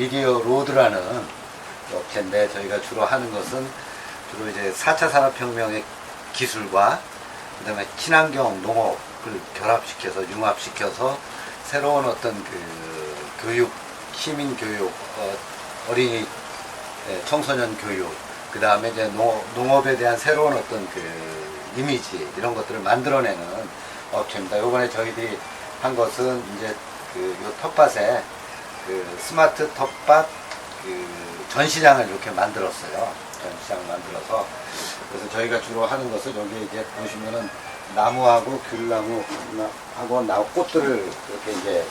미디어 로드라는 업체인데 저희가 주로 하는 것은 주로 이제 4차 산업혁명의 기술과 그 다음에 친환경 농업을 결합시켜서 융합시켜서 새로운 어떤 그 교육, 시민 교육, 어, 어린이 예, 청소년 교육, 그 다음에 이제 농, 농업 에 대한 새로운 어떤 그 이미지 이런 것들을 만들어내는 업체입니다. 요번에 저희들이 한 것은 이제 그요 텃밭에 그 스마트 텃밭 그 전시장을 이렇게 만들었어요. 전시장을 만들어서 그래서 저희가 주로 하는 것은 여기 이제 보시면은 나무하고 귤나무하고 나 꽃들을 이렇게 이제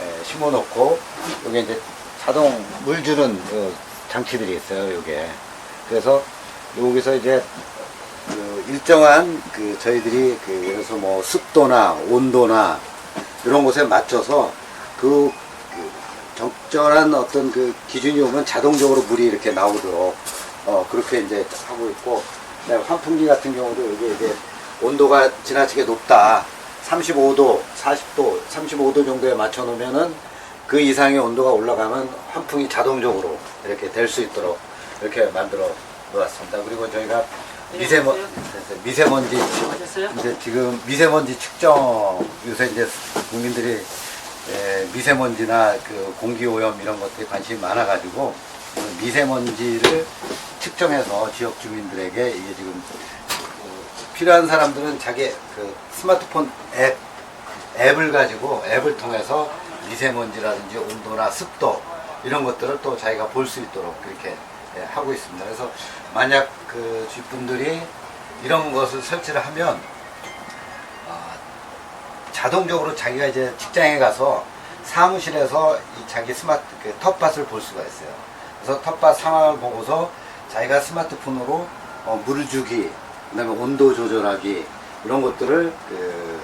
에, 심어놓고 여기 이제 자동 물 주는 어, 장치들이 있어요. 요게 그래서 여기서 이제 그 일정한 그 저희들이 그 예를 들어서 뭐 습도나 온도나 이런 것에 맞춰서 그, 그 적절한 어떤 그 기준이 오면 자동적으로 물이 이렇게 나오도록 어 그렇게 이제 하고 있고 그다음에 환풍기 같은 경우도 여기 이제 온도가 지나치게 높다 35도 40도 35도 정도에 맞춰 놓으면은 그 이상의 온도가 올라가면 환풍이 자동적으로 이렇게 될 수 있도록 이렇게 만들어 놓았습니다. 그리고 저희가 미세먼 미세먼지 하셨어요? 이제 지금 미세먼지 측정 요새 이제 국민들이 에, 미세먼지나 그 공기 오염 이런 것들에 관심이 많아가지고 그 미세먼지를 측정해서 지역 주민들에게 이게 지금 그 필요한 사람들은 자기 그 스마트폰 앱 앱을 가지고 앱을 통해서 미세먼지라든지 온도나 습도 이런 것들을 또 자기가 볼 수 있도록 그렇게 예, 하고 있습니다. 그래서 만약 그 집분들이 이런 것을 설치를 하면 아, 자동적으로 자기가 이제 직장에 가서 사무실에서 이 자기 스마트 그 텃밭을 볼 수가 있어요. 그래서 텃밭 상황을 보고서 자기가 스마트폰으로 어, 물 주기, 그다음에 온도 조절하기 이런 것들을 그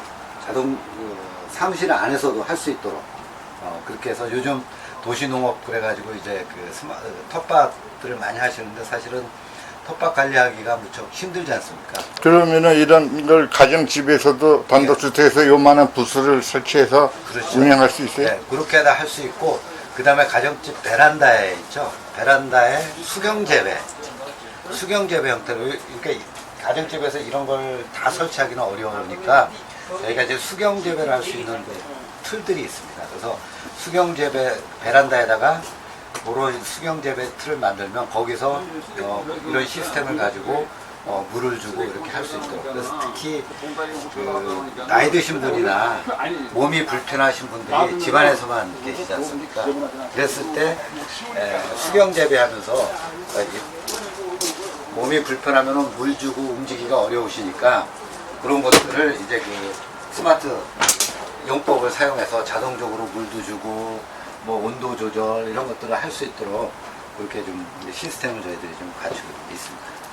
자동 그 사무실 안에서도 할 수 있도록 어, 그렇게 해서 요즘 도시농업 그래가지고 이제 그 스마, 그 텃밭들을 많이 하시는데 사실은 텃밭 관리하기가 무척 힘들지 않습니까? 그러면은 이런 걸 가정집에서도 단독주택에서 요만한 부스를 설치해서 그렇죠. 운영할 수 있어요? 네, 그렇게 다 할 수 있고 그 다음에 가정집 베란다에 있죠. 베란다에 수경 재배, 수경 재배 형태로 그러니까 가정집에서 이런 걸 다 설치하기는 어려우니까 저희가 이제 수경 재배를 할 수 있는 그 틀들이 있습니다. 그래서 수경 재배 베란다에다가 그런 수경 재배 틀을 만들면 거기서 어, 이런 시스템을 가지고 어, 물을 주고 이렇게 할 수 있도록 그래서 특히 그 나이 드신 분이나 몸이 불편하신 분들이 집안에서만 계시지 않습니까? 그랬을 때 에, 수경 재배하면서 몸이 불편하면 물 주고 움직이기가 어려우시니까 그런 것들을 이제 그 스마트 용법을 사용해서 자동적으로 물도 주고 뭐 온도 조절 이런 것들을 할 수 있도록 그렇게 좀 시스템을 저희들이 좀 갖추고 있습니다. 네.